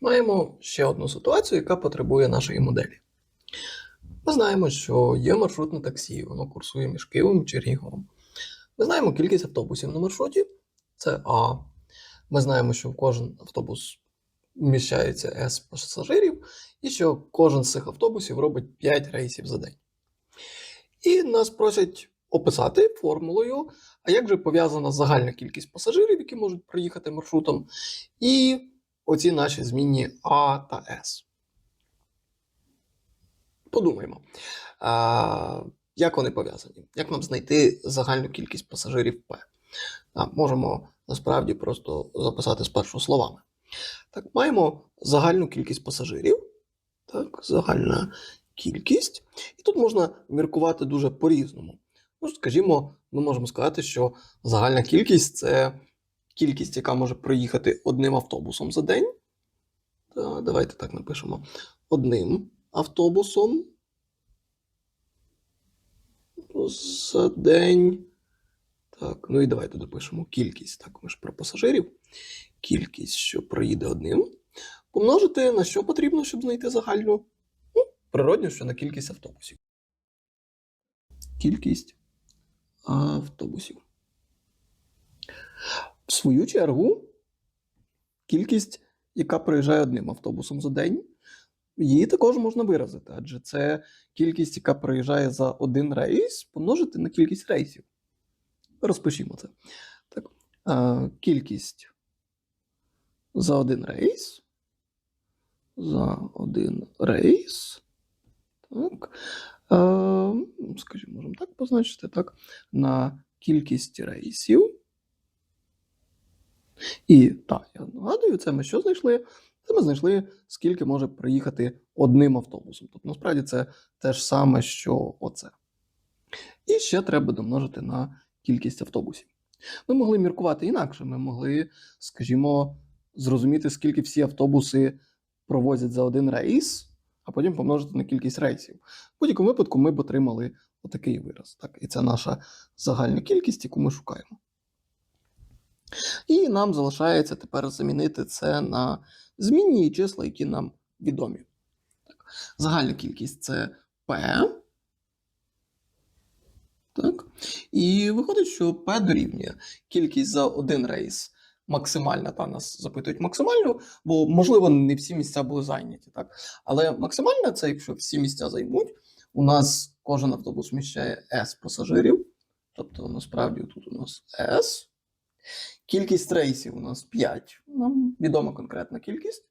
Маємо ще одну ситуацію, яка потребує нашої моделі. Ми знаємо, що є маршрутне таксі, воно курсує між Києвом і Черніговом. Ми знаємо кількість автобусів на маршруті це А. Ми знаємо, що в кожен автобус вміщається С пасажирів, і що кожен з цих автобусів робить 5 рейсів за день. І нас просять описати формулою, а як же пов'язана загальна кількість пасажирів, які можуть проїхати маршрутом, і оці наші змінні А та С. Подумаємо, а, як вони пов'язані? Як нам знайти загальну кількість пасажирів П? А, можемо насправді просто записати спершу словами. Так, маємо загальну кількість пасажирів. Так, загальна кількість. І тут можна міркувати дуже по-різному. Ну, скажімо, ми можемо сказати, що загальна кількість це кількість, яка може проїхати одним автобусом за день. Давайте так напишемо. Одним автобусом за день. Так, ну і давайте допишемо кількість. Так, ми ж про пасажирів. Кількість, що проїде одним. Помножити на що потрібно, щоб знайти загальну? Ну, природньо, що на кількість автобусів. Кількість автобусів. В свою чергу, кількість, яка проїжджає одним автобусом за день, її також можна виразити, адже це кількість, яка проїжджає за один рейс, помножити на кількість рейсів. Розпишімо це. Так. А, кількість за один рейс. За один рейс. Так. Ну, скажімо, можемо так позначити, так. На кількість рейсів. І так, я нагадую, це ми що знайшли? Це ми знайшли, скільки може проїхати одним автобусом. Тобто, насправді, це те ж саме, що оце. І ще треба домножити на кількість автобусів. Ми могли міркувати інакше. Ми могли, скажімо, зрозуміти, скільки всі автобуси провозять за один рейс, а потім помножити на кількість рейсів. В будь-якому випадку ми б отримали отакий вираз. Так? І це наша загальна кількість, яку ми шукаємо. І нам залишається тепер замінити це на змінні числа, які нам відомі. Так. Загальна кількість це P. Так. І виходить, що P дорівнює кількість за один рейс максимальна, та нас запитують максимальну, бо, можливо, не всі місця були зайняті. Так? Але максимальна це якщо всі місця займуть, у нас кожен автобус вміщає S пасажирів. Тобто, насправді, тут у нас S. Кількість рейсів у нас 5. Нам відома конкретна кількість.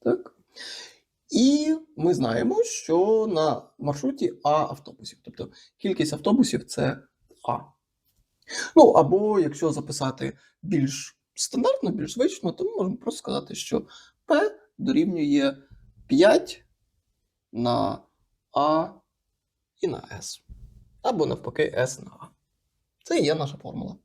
Так. І ми знаємо, що на маршруті А автобусів. Тобто кількість автобусів це А. Ну, або якщо записати більш стандартно, більш звично, то ми можемо просто сказати, що P дорівнює 5 на А і на S. Або навпаки S на А. Це і є наша формула.